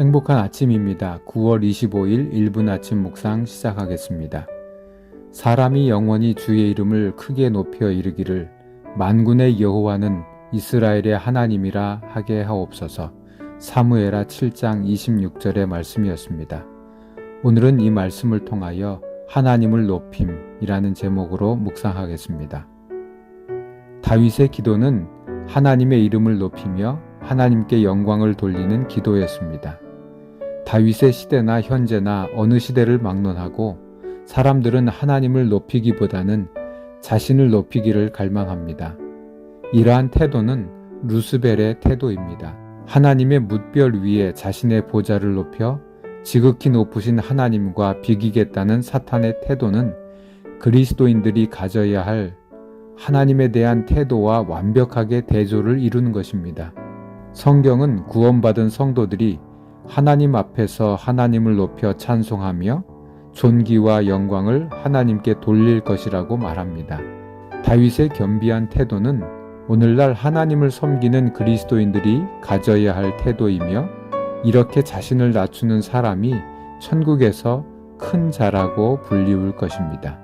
행복한 아침입니다. 9월 25일 1분 아침 묵상 시작하겠습니다. 사람이 영원히 주의 이름을 크게 높여 이르기를 만군의 여호와는 이스라엘의 하나님이라 하게 하옵소서. 사무에라 7장 26절의 말씀이었습니다. 오늘은 이 말씀을 통하여 하나님을 높임이라는 제목으로 묵상하겠습니다. 다윗의 기도는 하나님의 이름을 높이며 하나님께 영광을 돌리는 기도였습니다. 다윗의 시대나 현재나 어느 시대를 막론하고 사람들은 하나님을 높이기보다는 자신을 높이기를 갈망합니다. 이러한 태도는 루스벨의 태도입니다. 하나님의 뭇별 위에 자신의 보좌를 높여 지극히 높으신 하나님과 비기겠다는 사탄의 태도는 그리스도인들이 가져야 할 하나님에 대한 태도와 완벽하게 대조를 이루는 것입니다. 성경은 구원받은 성도들이 하나님 앞에서 하나님을 높여 찬송하며 존귀와 영광을 하나님께 돌릴 것이라고 말합니다. 다윗의 겸비한 태도는 오늘날 하나님을 섬기는 그리스도인들이 가져야 할 태도이며 이렇게 자신을 낮추는 사람이 천국에서 큰 자라고 불리울 것입니다.